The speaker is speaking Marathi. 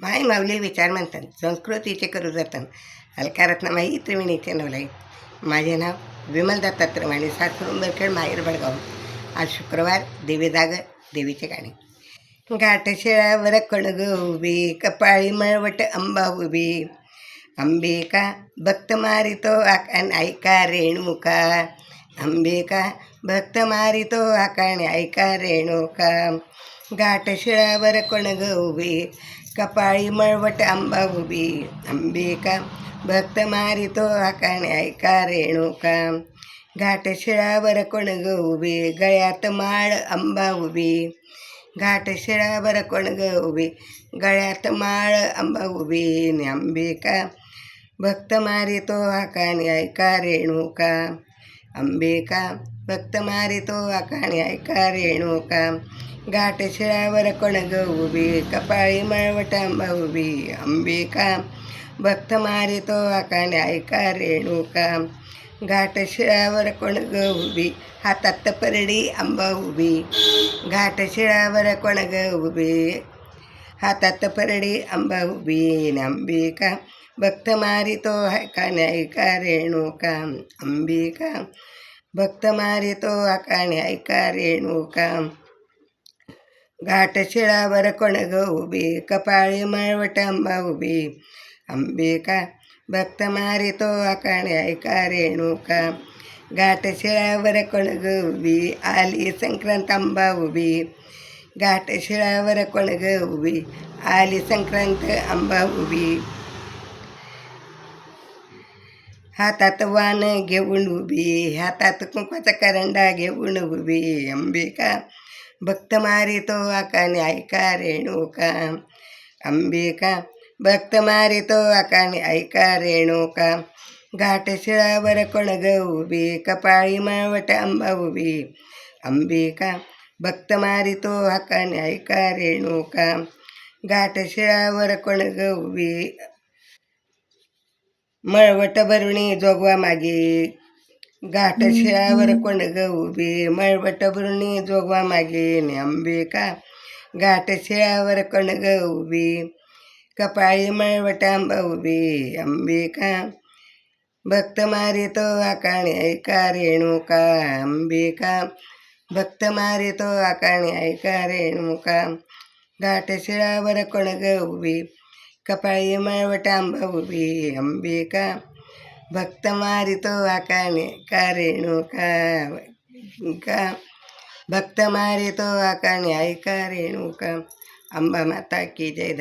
माय माऊली विचार म्हणतात संस्कृतीचे करू जतन. अलकारत्नामाई त्रिवेणीचे चॅनल माझे नाव विमल दत्तात्रय सासू सासरुंबरखेड माहेर बडगाव. आज शुक्रवार देवी जागर देवीचे गाणे. गाठ शिळावर कणग उभी कपाळी मळवट अंबा उभी. अंबिका भक्त मारितो आकान ऐका रेणुका. अंबिका भक्त मारितो आकाण ऐका रेणुका. गाठ शिळावर कणग उभे कपाळी मळवट आंबा उभी अंबिका भक्त मारितो आकाने ऐका रेणुका घाट शिळावर कोणग उभे गळ्यात माळ आंबा उभी घाट शिळावर कोणग उभे गळ्यात माळ आंबा उभी नि अंबिका भक्त मारितो आकाने ऐका रेणुका अंबिका भक्त मारितो आकाने ऐका रेणुका घाट शिळावर कोणग उभी कपाळी मळवटांबा उभी अंबिका भक्त मारितो आकाने ऐका रेणुका घाट शिळावर कोणग उभी हातात परडी आंबा उभी घाट शिळावर कोणग उभी हातात परडी आंबा उभी न अंबिका भक्त मारितो ऐकाने ऐका रेणुका अंबिका भक्त मारितो आकाने ऐका रेणुका घाट शिळावर कोणग उभी? कपाळी मळवट आंबा उभी. अंबिका भक्त मारितो आकाणे ऐका रेणुका घाट शिळावर कोणग उभी? आली संक्रांत आंबा उभी. घाट शिळावर कोणग उभी? आली संक्रांत आंबा उभी. हातात वान घेऊन उभी. हातात कुंकवाचा करंडा घेऊन उभी. अंबिका भक्त मारितो आकाने ऐका रेणुका अंबिका भक्त मारितो आकाने ऐका रेणुका घाट शिळावर कोणग उभी कपाळी मळवट आंबा उभी अंबिका भक्त मारितो आकाने ऐका रेणुका घाट शिळावर कोणग उभी मळवट भरुणी जोगवा मागे? घाट शिळावर कोणग उभी? मळवट भरुणी जोगवा मागे ने अंबिका घाट शिळावर कोणग उभी? कपाळी मळवट आंबा उभी अंबिका भक्त मारितो आकाणे ऐका रेणुका अंबिका भक्त मारितो आकाणे ऐका रेणुका घाट शिळावर कोणग उभी? कपाळी मळवट आंबा उभी अंबिका भक्त मारितो आकाने का रेणुका का भक्त मारितो आकाने ऐका रेणुका अंबा माता की जय